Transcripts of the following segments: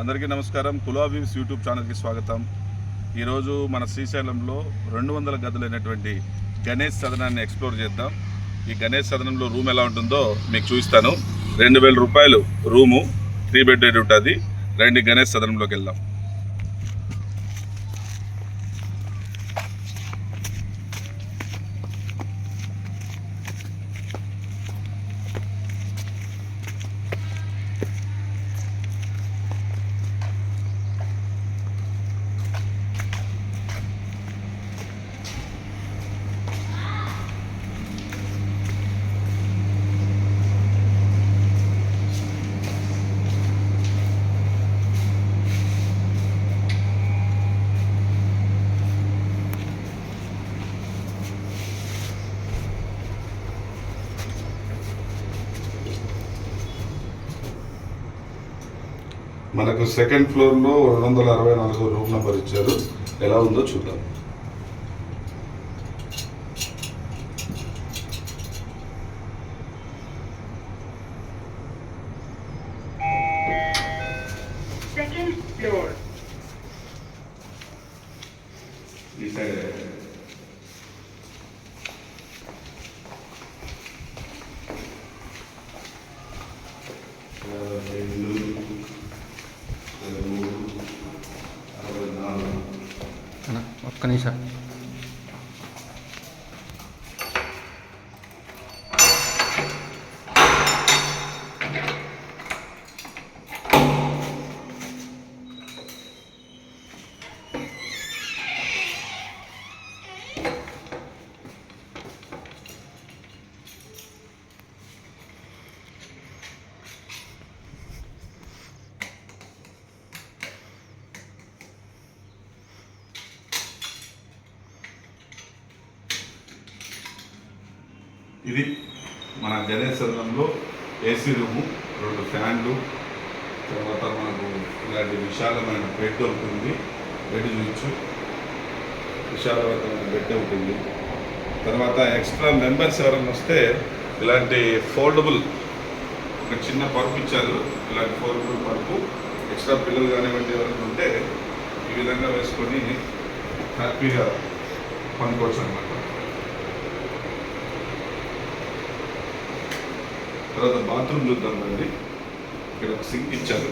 అందరికీ నమస్కారం. కులావీవ్స్ యూట్యూబ్ ఛానల్కి స్వాగతం. ఈరోజు మన శ్రీశైలంలో రెండు వందల గదులైనటువంటి గణేష్ సదనాన్ని ఎక్స్ప్లోర్ చేద్దాం. ఈ గణేష్ సదనంలో రూమ్ ఎలా ఉంటుందో మీకు చూపిస్తాను. రెండు వేల రూపాయలు రూము త్రీ బెడ్ ఉంటుంది. రండి గణేష్ సదనంలోకి వెళ్దాం. మనకు సెకండ్ ఫ్లోర్లో రెండు వందల అరవై నాలుగు రూమ్ నెంబర్ ఇచ్చారు ఎలా ఉందో చూద్దాం Second floor. 等一下 ఇది మన గణేష్ సదనంలో ఏసీ రూము రెండు ఫ్యాన్లు తర్వాత మనకు ఇలాంటి విశాలమైన బెడ్ ఉంటుంది. బెడ్ చూచు విశాలమైన బెడ్ ఉంటుంది. తర్వాత ఎక్స్ట్రా మెంబర్స్ ఎవరైనా వస్తే ఇలాంటి ఫోల్డబుల్ ఒక చిన్న పరుపు ఇచ్చారు. ఇలాంటి ఫోల్డబుల్ పరుపు ఎక్స్ట్రా పిల్లలు కానివ్వండి ఎవరైనా ఉంటే ఈ విధంగా వేసుకొని హ్యాపీగా పనుకోవచ్చు అనమాట తర్వాత బాత్రూమ్ చూద్దాం రండి ఇక్కడ ఒక సింక్ ఇచ్చారు.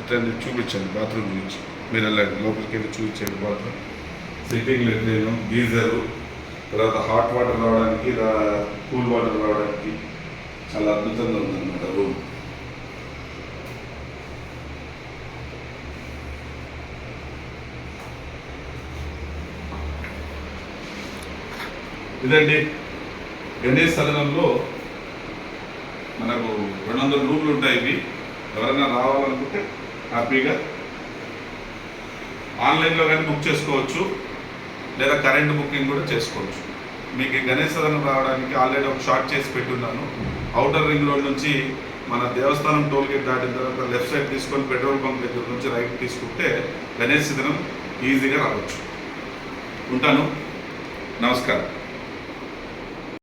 ఇట్లా చూపించండి బాత్రూమ్ గురించి మీరు వెళ్ళండి లోపలికి వెళ్ళి చూపించండి బాత్రూమ్. Sitting latrine geyser. తర్వాత హాట్ వాటర్ రావడానికి కూల్ వాటర్ రావడానికి చాలా అద్భుతంగా ఉందన్నమాట రూమ్ ఇదండి గణేష్ సదనంలో మనకు రెండు వందల రూములు ఉంటాయి ఇవి. ఎవరైనా రావాలనుకుంటే హ్యాపీగా ఆన్లైన్లో కానీ బుక్ చేసుకోవచ్చు లేదా కరెంట్ బుకింగ్ కూడా చేసుకోవచ్చు. మీకు గణేష్ సదనం రావడానికి ఆల్రెడీ ఒక షార్ట్ చేసి పెట్టున్నాను. అవుటర్ రింగ్ రోడ్ నుంచి మన దేవస్థానం టోల్ గేట్ దాటిన తర్వాత లెఫ్ట్ సైడ్ తీసుకొని పెట్రోల్ బంక్ దగ్గర నుంచి రైట్ తీసుకుంటే గణేష్ సదనం ఈజీగా రావచ్చు. ఉంటాను. నమస్కారం.